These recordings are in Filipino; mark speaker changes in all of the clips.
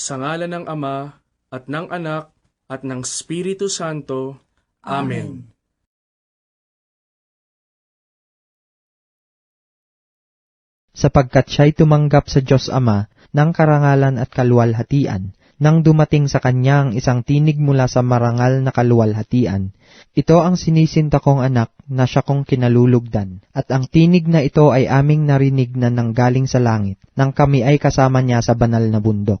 Speaker 1: Sa ngala ng Ama, at ng Anak, at ng Espiritu Santo. Amen.
Speaker 2: sapagkat siya'y tumanggap sa Diyos Ama ng karangalan at kaluwalhatian, nang dumating sa kanya ang isang tinig mula sa marangal na kaluwalhatian. Ito ang sinisinta kong anak na siya kong kinalulugdan, at ang tinig na ito ay aming narinig na nanggaling sa langit, nang kami ay kasama niya sa banal na bundok.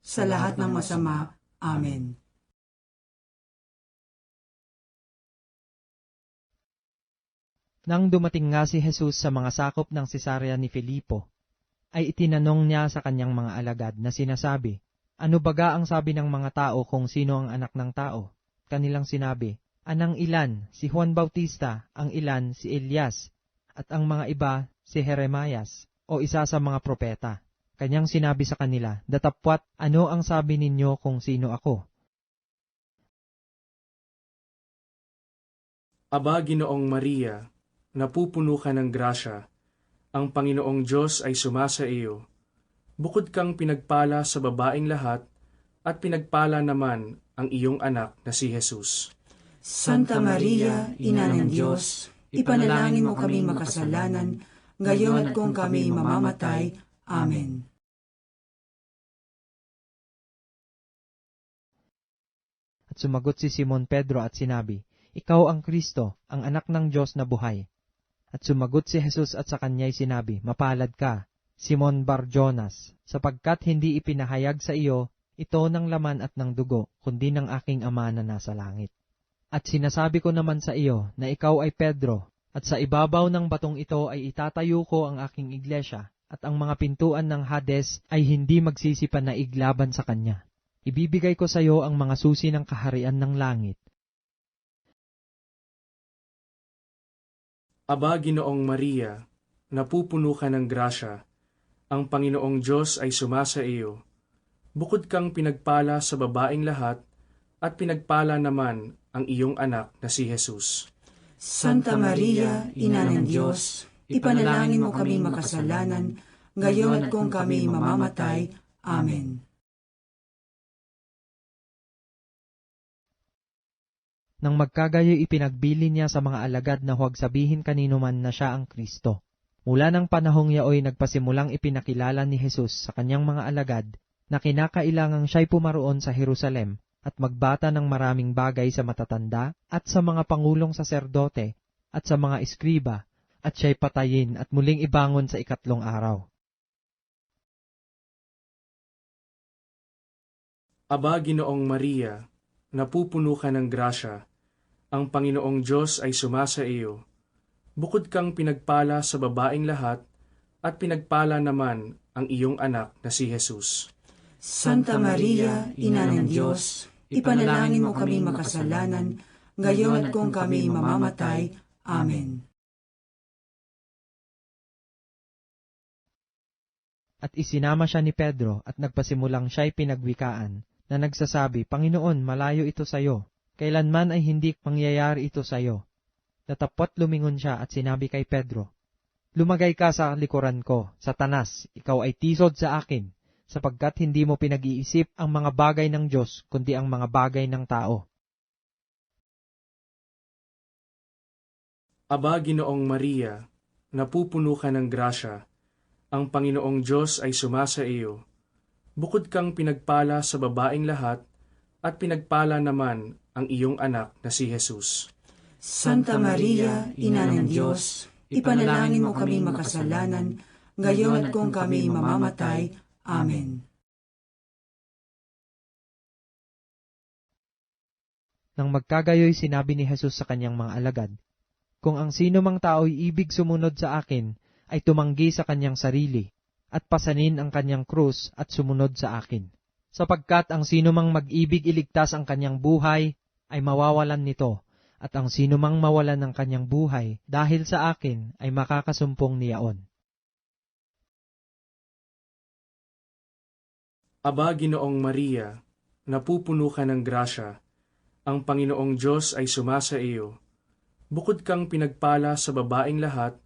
Speaker 3: sa lahat ng masama. Amen.
Speaker 2: Nang dumating nga si Jesus sa mga sakop ng Cesarea ni Filipo, ay itinanong niya sa kanyang mga alagad na sinasabi, Ano baga ang sabi ng mga tao kung sino ang anak ng tao? Kanilang sinabi, Anang ilan, si Juan Bautista, ang ilan, si Elias, at ang mga iba, si Jeremias, o isa sa mga propeta. Kanyang sinabi sa kanila, Datapwat, ano ang sabi ninyo kung sino ako?
Speaker 1: Aba, Ginoong Maria, napupuno ka ng grasya, ang Panginoong Diyos ay sumasa iyo. Bukod kang pinagpala sa babaing lahat, at pinagpala naman ang iyong anak na si Jesus.
Speaker 3: Santa Maria, Ina ng Diyos, ipanalangin mo kami makasalanan, ngayon at kung kami mamamatay. Amen.
Speaker 2: Sumagot si Simon Pedro at sinabi, Ikaw ang Kristo, ang anak ng Diyos na buhay. At sumagot si Jesus at sa kanya'y sinabi, Mapalad ka, Simon Barjonas, sapagkat hindi ipinahayag sa iyo ito ng laman at ng dugo, kundi ng aking ama na nasa langit. At sinasabi ko naman sa iyo na ikaw ay Pedro, at sa ibabaw ng batong ito ay itatayo ko ang aking iglesia, at ang mga pintuan ng Hades ay hindi magsisipan na iglaban sa kanya. Ibibigay ko sa iyo ang mga susi ng kaharian ng langit.
Speaker 1: Aba, Ginoong Maria, napupuno ka ng grasya, ang Panginoong Diyos ay sumasa iyo. Bukod kang pinagpala sa babaing lahat, at pinagpala naman ang iyong anak na si Jesus.
Speaker 3: Santa Maria, Ina ng Diyos, ipanalangin mo kami makasalanan, ngayon at kung kami mamamatay. Amen.
Speaker 2: Nang magkagayoy ipinagbili niya sa mga alagad na huwag sabihin kanino man na siya ang Kristo. Mula ng panahong yaoy nagpasimulang ipinakilala ni Jesus sa kanyang mga alagad na kinakailangang siya'y pumaroon sa Jerusalem at magbata ng maraming bagay sa matatanda at sa mga pangulong saserdote at sa mga eskriba at siya'y patayin at muling ibangon sa ikatlong araw.
Speaker 1: Aba, Ginoong Maria, napupuno ka ng grasya, ang Panginoong Diyos ay sumasa iyo. Bukod kang pinagpala sa babaing lahat, at pinagpala naman ang iyong anak na si Jesus.
Speaker 3: Santa Maria, Ina ng Diyos, ipanalangin mo kami makasalanan, ngayon at kung kami mamamatay. Amen.
Speaker 2: At isinama siya ni Pedro at nagpasimulang siya'y pinagwikaan na nagsasabi, Panginoon, malayo ito sa iyo. Kailanman ay hindi mangyayari ito sa iyo. Natapot lumingon siya at sinabi kay Pedro, Lumagay ka sa likuran ko, Satanas, ikaw ay tisod sa akin, sapagkat hindi mo pinag-iisip ang mga bagay ng Diyos, kundi ang mga bagay ng tao.
Speaker 1: Aba, Ginoong Maria, napupuno ka ng grasya, ang Panginoong Diyos ay sumasa iyo. Bukod kang pinagpala sa babaing lahat, at pinagpala naman ang iyong anak na si Jesus.
Speaker 3: Santa Maria, Ina ng Diyos, ipanalangin mo kami makasalanan, ngayon at kung kami mamamatay. Amen.
Speaker 2: Nang magkagayoy sinabi ni Jesus sa kanyang mga alagad, Kung ang sino mang tao'y ibig sumunod sa akin, ay tumanggi sa kanyang sarili at pasanin ang kanyang krus at sumunod sa akin. Sapagkat ang sino mang mag-ibig iligtas ang kanyang buhay ay mawawalan nito, at ang sino mang mawalan ng kanyang buhay dahil sa akin ay makakasumpong niyaon.
Speaker 1: Aba, Ginoong Maria, napupuno ka ng grasya, ang Panginoong Diyos ay sumasa iyo. Bukod kang pinagpala sa babaing lahat,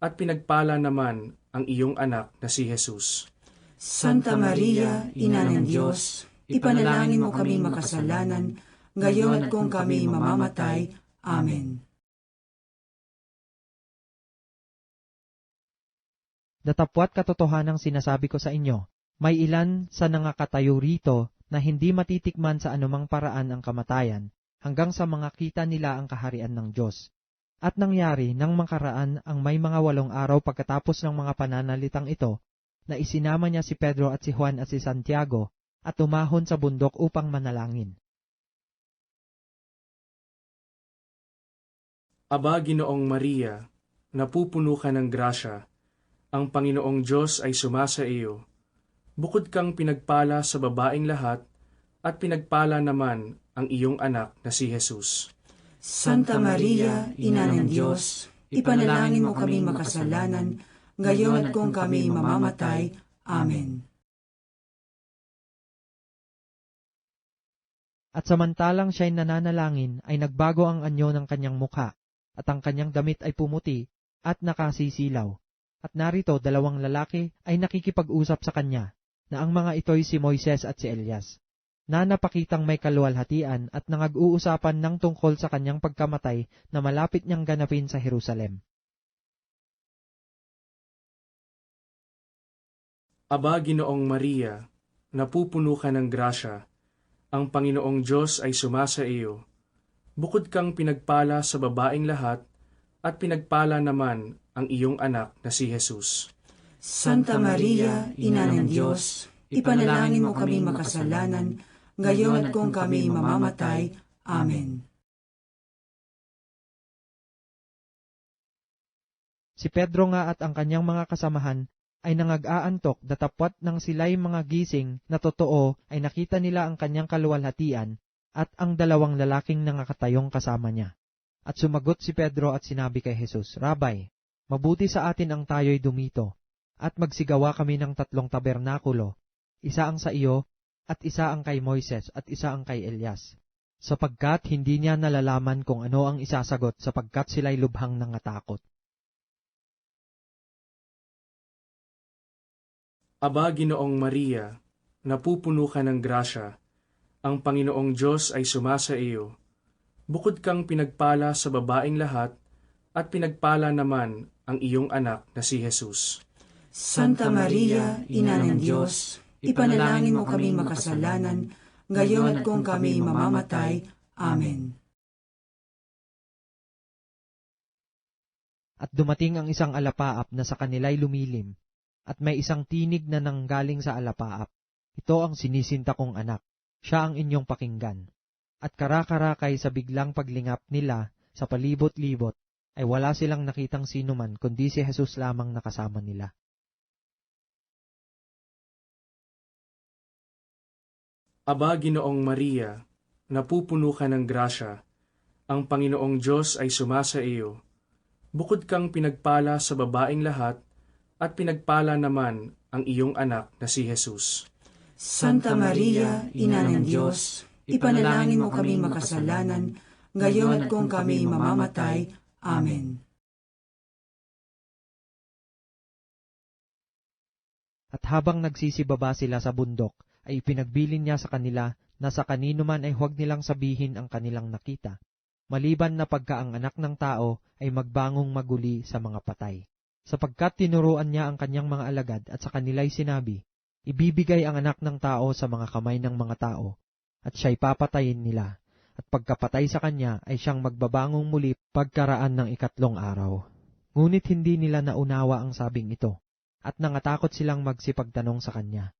Speaker 1: at pinagpala naman ang iyong anak na si Jesus.
Speaker 3: Santa Maria, Ina ng Diyos, ipanalangin mo kami makasalanan, ngayon at kung kami mamamatay. Amen.
Speaker 2: Datapwat katotohanang sinasabi ko sa inyo, may ilan sa nangakatayo rito na hindi matitikman sa anumang paraan ang kamatayan hanggang sa mga kita nila ang kaharian ng Diyos. At nangyari nang makaraan ang may mga walong araw pagkatapos ng mga pananalitang ito, na isinama niya si Pedro at si Juan at si Santiago at umahon sa bundok upang manalangin.
Speaker 1: Aba, Ginoong Maria, napupuno ka ng grasya, ang Panginoong Diyos ay sumasa iyo. Bukod kang pinagpala sa babaing lahat, at pinagpala naman ang iyong anak na si Jesus.
Speaker 3: Santa Maria, Ina ng Diyos, ipanalangin mo kami makasalanan, ngayon at kung kami mamamatay. Amen.
Speaker 2: At samantalang siya'y nananalangin ay nagbago ang anyo ng kanyang mukha, at ang kanyang damit ay pumuti at nakasisilaw. At narito dalawang lalaki ay nakikipag-usap sa kanya, na ang mga ito'y si Moises at si Elias, na napakitang may kaluwalhatian at nangag-uusapan ng tungkol sa kanyang pagkamatay na malapit niyang ganapin sa Jerusalem.
Speaker 1: Aba, Ginoong Maria, napupuno ka ng grasya, ang Panginoong Diyos ay sumasa iyo. Bukod kang pinagpala sa babaing lahat, at pinagpala naman ang iyong anak na si Jesus.
Speaker 3: Santa Maria, Ina ng Diyos, ipanalangin mo kami makasalanan, ngayon at kung kami mamamatay. Amen.
Speaker 2: Si Pedro nga at ang kanyang mga kasamahan ay nangag-aantok datapwat ng sila'y mga gising na totoo ay nakita nila ang kanyang kaluwalhatian at ang dalawang lalaking nangakatayong kasama niya. At sumagot si Pedro at sinabi kay Jesus, Rabay, mabuti sa atin ang tayo'y dumito, at magsigawa kami ng tatlong tabernakulo, isa ang sa iyo, at isa ang kay Moises, at isa ang kay Elias. Sapagkat hindi niya nalalaman kung ano ang isasagot sapagkat sila'y lubhang nangatakot.
Speaker 1: Aba, Ginoong Maria, napupuno ka ng grasya, ang Panginoong Diyos ay sumasa iyo. Bukod kang pinagpala sa babaing lahat, at pinagpala naman ang iyong anak na si Jesus.
Speaker 3: Santa Maria, Ina ng Diyos, ipanalangin mo kami makasalanan, ngayon at kung kami mamamatay. Amen.
Speaker 2: At dumating ang isang alapaap na sa kanila'y lumilim, at may isang tinig na nanggaling sa alapaap. Ito ang sinisinta kong anak, siya ang inyong pakinggan. At karakarakay sa biglang paglingap nila sa palibot-libot, ay wala silang nakitang sino man kundi si Jesus lamang nakasama nila.
Speaker 1: Aba, Ginoong Maria, napupuno ka ng grasya, ang Panginoong Diyos ay sumasa iyo. Bukod kang pinagpala sa babaing lahat, at pinagpala naman ang iyong anak na si Jesus.
Speaker 3: Santa Maria, Ina ng Diyos, ipanalangin mo kami makasalanan, ngayon at kung kami mamamatay. Amen.
Speaker 2: At habang nagsisibaba sila sa bundok, ay pinagbilin niya sa kanila na sa kanino man ay huwag nilang sabihin ang kanilang nakita, maliban na pagka ang anak ng tao ay magbangong maguli sa mga patay. Sapagkat tinuruan niya ang kanyang mga alagad at sa kanila'y sinabi, ibibigay ang anak ng tao sa mga kamay ng mga tao, at siya'y papatayin nila, at pagkapatay sa kanya ay siyang magbabangong muli pagkaraan ng ikatlong araw. Ngunit hindi nila naunawa ang sabing ito, at nangatakot silang magsipagtanong sa kanya.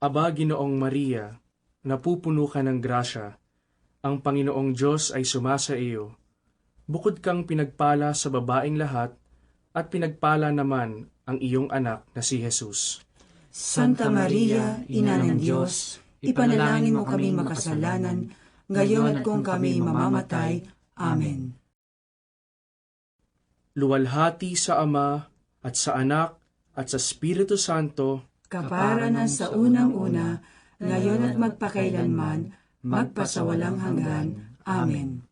Speaker 1: Aba, Ginoong Maria, napupuno ka ng grasya, ang Panginoong Diyos ay sumasa iyo. Bukod kang pinagpala sa babaing lahat, at pinagpala naman ang iyong anak na si Jesus.
Speaker 3: Santa Maria, Ina ng Diyos, ipanalangin mo kaming makasalanan, ngayon at kung kami mamamatay. Amen.
Speaker 1: Luwalhati sa Ama, at sa Anak, at sa Espiritu Santo,
Speaker 3: Kapara na sa unang-una, ngayon at magpakailanman, magpasawalang hanggan. Amen.